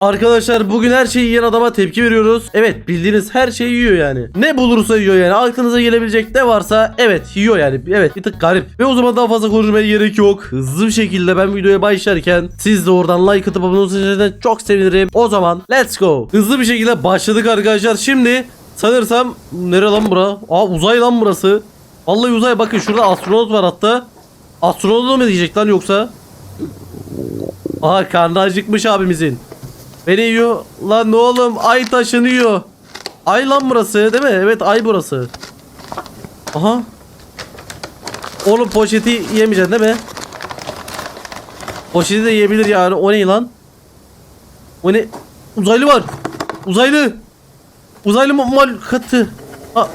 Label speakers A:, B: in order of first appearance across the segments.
A: Arkadaşlar bugün her şeyi yiyen adama tepki veriyoruz. Evet bildiğiniz her şeyi yiyor yani. Ne bulursa yiyor yani. Aklınıza gelebilecek ne varsa evet yiyor yani. Evet bir tık garip. Ve o zaman daha fazla konuşmaya gerek yok. Hızlı bir şekilde ben videoya başlarken siz de oradan like atıp abone olursanız çok sevinirim. O zaman let's go. Hızlı bir şekilde başladık arkadaşlar. Şimdi sanırsam nere lan bura? Aa uzay lan burası. Vallahi uzay bakın şurada astronot var hatta. Astronot mu diyecek lan yoksa? Aha karnı acıkmış abimizin. Beni yiyor. Lan oğlum ay taşınıyor. Ay lan burası değil mi? Evet ay burası. Aha. Oğlum poşeti yemeyeceksin değil mi? Poşeti de yiyebilir yani. O ne lan? O ne? Uzaylı var. Uzaylı. Uzaylı mal katı. Ha.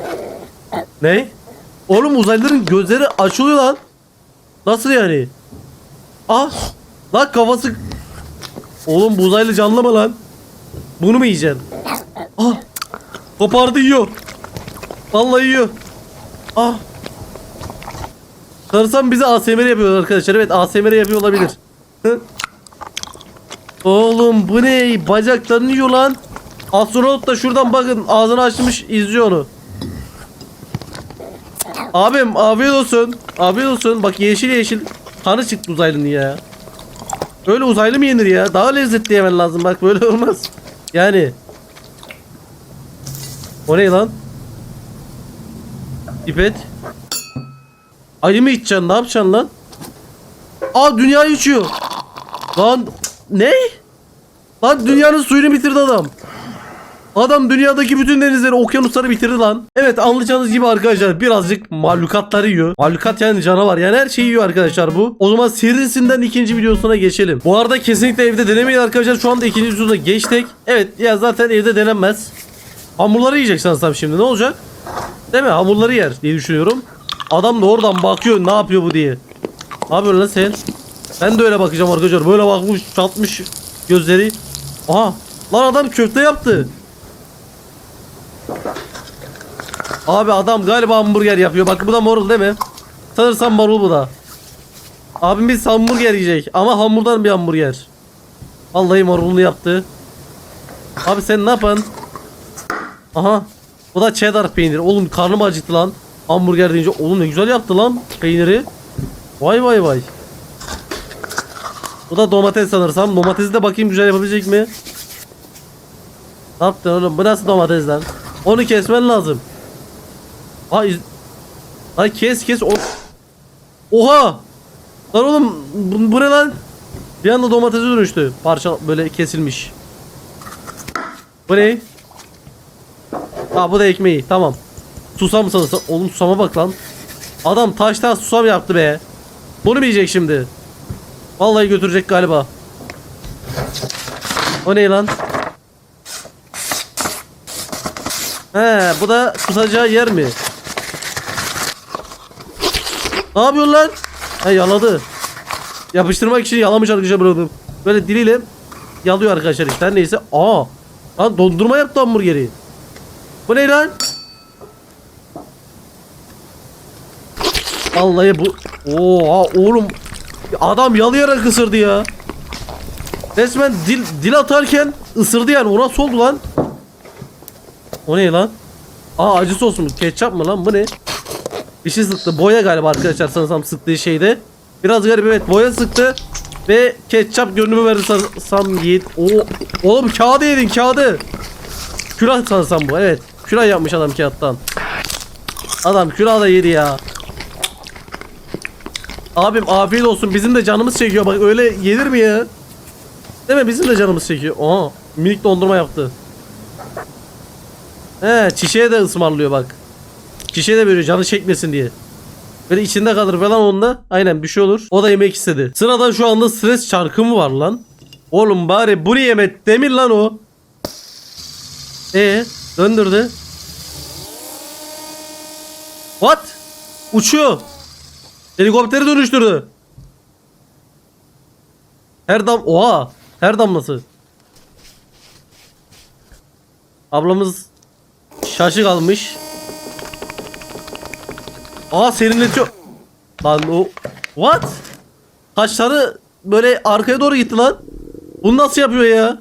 A: Ne? Oğlum uzaylıların gözleri açılıyor lan. Nasıl yani? Ah. Lan kafası Oğlum bu uzaylı canlı mı lan? Bunu mu yiyeceksin? Ah! Kopardı yiyor. Vallahi yiyor. Ah! Sanırsam bize ASMR yapıyor arkadaşlar. Evet ASMR yapıyor olabilir. Oğlum bu ne? Bacaklarını yiyor lan. Astronot da şuradan bakın ağzını açmış izliyor onu. Abim afiyet olsun. Afiyet olsun. Bak yeşil yeşil kanı çıktı uzaylının ya. Öyle uzaylı mı yenir ya? Daha lezzetli yemen lazım bak böyle olmaz. Yani. O ne lan? Pipet. Ayı mı içeceksin? Ne yapacaksın lan? Aa dünyayı içiyor. Lan ne? Lan dünyanın suyunu bitirdi adam. Adam dünyadaki bütün denizleri, okyanusları bitirdi lan. Evet anlayacağınız gibi arkadaşlar birazcık mahlukatları yiyor. Mahlukat yani canavar yani her şeyi yiyor arkadaşlar bu. O zaman serisinden ikinci videosuna geçelim. Bu arada kesinlikle evde denemeyin arkadaşlar. Şu anda ikinci videosuna geçtik. Evet ya zaten evde denenmez. Hamurları yiyecek sanırsam şimdi ne olacak? Değil mi? Hamurları yer diye düşünüyorum. Adam da oradan bakıyor ne yapıyor bu diye. Ne yapıyorsun lan sen? Ben de öyle bakacağım arkadaşlar. Böyle bakmış çatmış gözleri. Aha lan adam köfte yaptı. Abi adam galiba hamburger yapıyor. Bak bu da morul değil mi? Sanırsam morul bu da. Abimiz hamburger yiyecek ama hamurdan bir hamburger. Vallahi morulunu yaptı. Abi sen ne yapan? Aha. Bu da cheddar peyniri. Oğlum karnım acıktı lan. Hamburger deyince oğlum ne güzel yaptı lan peyniri. Vay vay vay. Bu da domates sanırsam. Domatesi de bakayım güzel yapabilecek mi? Ne yaptın oğlum? Bu nasıl domates lan? Onu kesmen lazım. İz... Lan kes kes. O... Oha! Lan oğlum bu, bu ne lan? Bir anda domatese dönüştü. Parça böyle kesilmiş. Bu ne? Ha bu da ekmeği. Tamam. Susam sanırsam. Oğlum susama bak lan. Adam taştan susam yaptı be. Bunu mu yiyecek şimdi? Vallahi götürecek galiba. O ne lan? He bu da tutacağı yer mi? Ne yapıyorsun lan? He yaladı. Yapıştırmak için yalamış arkadaşlar bıraktım. Böyle diliyle yalıyor arkadaşlar işte. Neyse. Aa. Lan dondurma yaptı hamburgeri. Bu ne lan? Vallahi bu. Oha oğlum. Adam yalayarak ısırdı ya. Resmen dil, dil atarken ısırdı yani. O nasıl oldu lan? O ne lan? Aa acı sos mu? Ketçap mı lan? Bu ne? Bir şey sıktı. Boya galiba arkadaşlar sanırsam sıktığı şeyde. Biraz garip evet boya sıktı. Ve ketçap görünümü verdi sanırsam yiğit. Oo, oğlum kağıdı yedin kağıdı. Külah sanırsam bu evet. Külah yapmış adam kağıttan. Adam külah da yedi ya. Abim afiyet olsun. Bizim de canımız çekiyor. Bak öyle yenir mi ya? Değil mi? Bizim de canımız çekiyor. Aha. Minik dondurma yaptı. He çiçeğe de ısmarlıyor bak. Çiçeğe de veriyor canı çekmesin diye. Böyle içinde kalır falan onda. Aynen bir şey olur. O da yemek istedi. Sırada şu anda stres çarkı mı var lan? Oğlum bari bunu yeme demir lan o. E döndürdü. What? Uçuyor. Helikopteri dönüştürdü. Her dam oha her damlası. Ablamız Şaşı kalmış. Aa serinletiyor. Lan o... What? Kaşları böyle arkaya doğru gitti lan. Bunu nasıl yapıyor ya?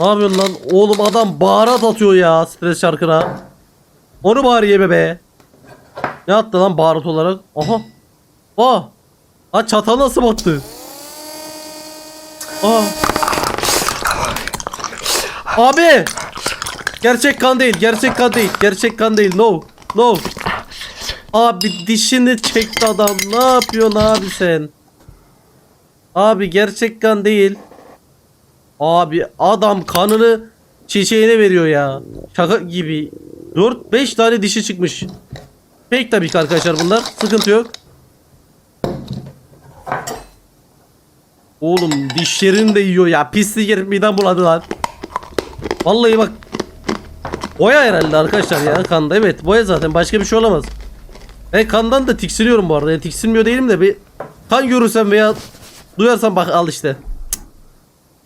A: Ne yapıyorsun lan? Oğlum adam baharat atıyor ya stres şarkına. Onu bari yeme be. Ne attı lan baharat olarak? Aha. Aa. Aa çatal nasıl battı? Aa. Abi. Gerçek kan değil. Gerçek kan değil. Gerçek kan değil. No. No. Abi dişini çekti adam. Ne yapıyorsun abi sen? Abi gerçek kan değil. Abi adam kanını çiçeğine veriyor ya. Şaka gibi. 4-5 tane dişi çıkmış. Fake tabii ki arkadaşlar bunlar. Sıkıntı yok. Oğlum dişlerini de yiyor ya. Pislik herif midem buladı lan. Vallahi bak. Boya herhalde arkadaşlar ya kanda. Evet boya zaten başka bir şey olamaz. Ben kandan da tiksiniyorum bu arada. Yani tiksinmiyor değilim de bir kan görürsem veya duyarsam bak al işte.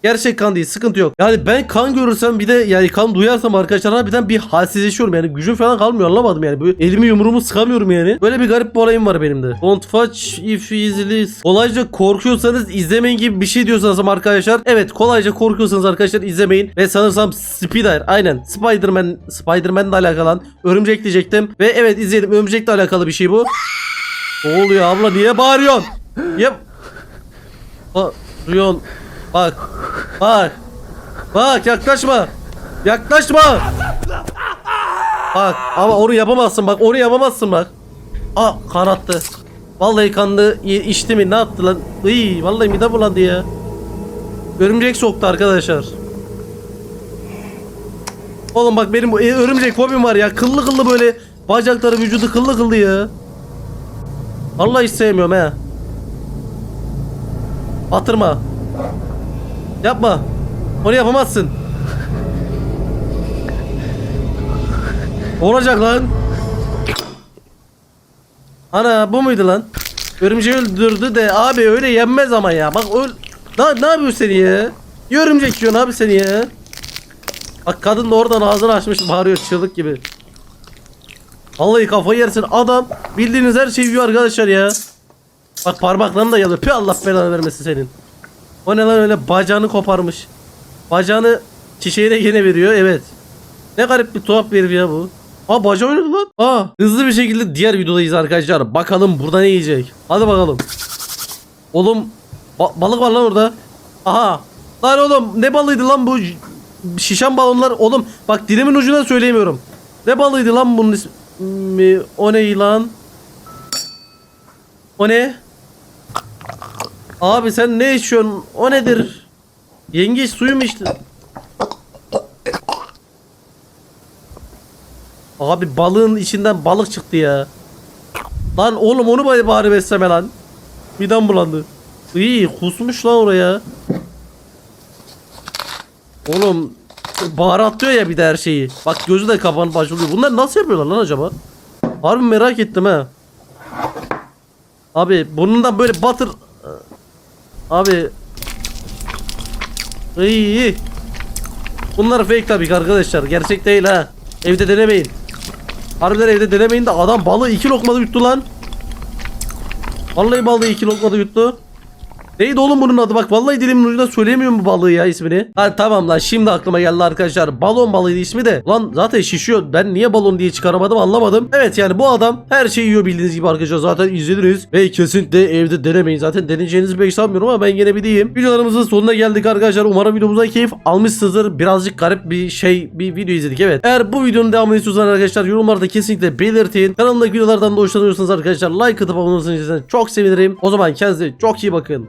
A: Gerçek kan değil sıkıntı yok. Yani ben kan görürsem bir de yani kan duyarsam arkadaşlar harbiden bir halsizleşiyorum yani gücüm falan kalmıyor anlamadım yani. Böyle elimi yumruğumu sıkamıyorum yani. Böyle bir garip bir olayım var benim de. Don't watch if easily. Kolayca korkuyorsanız izlemeyin gibi bir şey diyorsanız arkadaşlar. Evet kolayca korkuyorsanız arkadaşlar izlemeyin. Ve sanırsam Spider aynen Spider-Man Spider-Man'le alakalı. Örümcek diyecektim. Ve evet izleyelim örümcekle alakalı bir şey bu. Ne oluyor abla niye bağırıyorsun? Niye? Bağırıyorsun. Bak. Bak. Bak yaklaşma. Yaklaşma. Bak ama onu yapamazsın bak onu yapamazsın bak. Aa kan attı. Vallahi kandı içti mi ne yaptı lan? Iy, vallahi midem bulandı ya. Örümcek soktu arkadaşlar. Oğlum bak benim e, örümcek fobim var ya. Kıllı kıllı böyle bacakları vücudu kıllı kıllı ya. Vallahi hiç sevmiyorum he. Batırma. Yapma. Onu yapamazsın. Olacak lan. Ana bu muydu lan? Örümceği öldürdü de abi öyle yenmez ama ya. Bak öl... Ne, ne yapıyorsun seni ya? Niye örümcek yiyorsun abi seni ya? Bak kadın da oradan ağzını açmış bağırıyor çığlık gibi. Vallahi kafayı yersin adam bildiğiniz her şeyi yiyor arkadaşlar ya. Bak parmaklarını da yalıyor. Pü Allah belanı vermesin senin. O ne lan öyle bacağını koparmış. Bacağını çiçeğine yine veriyor evet. Ne garip bir tuhaf bir ya bu. Aa bacağı oynadı lan. Aa hızlı bir şekilde diğer videodayız arkadaşlar. Bakalım burada ne yiyecek. Hadi bakalım. Oğlum ba- balık var lan orada. Aha. Lan oğlum ne balıydı lan bu şişen balonlar. Oğlum bak dilimin ucuna söyleyemiyorum. Ne balıydı lan bunun ismi? O ne lan? O ne? Abi sen ne içiyorsun? O nedir? Yengeç suyu mu içtin? Abi balığın içinden balık çıktı ya. Lan oğlum onu bari bari besleme lan. Midem bulandı. İyi kusmuş lan oraya. Oğlum baharatlıyor ya bir de her şeyi. Bak gözü de kapanıp açılıyor. Bunlar nasıl yapıyorlar lan acaba? Harbi merak ettim ha. Abi burnundan böyle batır. Abi. İyi iyi. Bunlar fake tabii ki arkadaşlar. Gerçek değil ha. Evde denemeyin. Harbiden evde denemeyin de adam balığı iki lokmada yuttu lan. Vallahi balığı iki lokmada yuttu. Neydi oğlum bunun adı bak vallahi dilimin ucunda söyleyemiyorum bu balığı ya ismini. Ha tamam lan şimdi aklıma geldi arkadaşlar. Balon balığıydı ismi de. Lan zaten şişiyor. Ben niye balon diye çıkaramadım anlamadım. Evet yani bu adam her şeyi yiyor bildiğiniz gibi arkadaşlar. Zaten izlediniz. Ve kesinlikle evde denemeyin. Zaten deneyeceğinizi pek sanmıyorum ama ben yine bir diyeyim. Videolarımızın sonuna geldik arkadaşlar. Umarım videomuzdan keyif almışsınızdır. Birazcık garip bir şey bir video izledik evet. Eğer bu videonun devamını istiyorsanız arkadaşlar yorumlarda kesinlikle belirtin. Kanalımdaki videolardan da hoşlanıyorsanız arkadaşlar like atıp abone olursanız çok sevinirim. O zaman kendinize çok iyi bakın.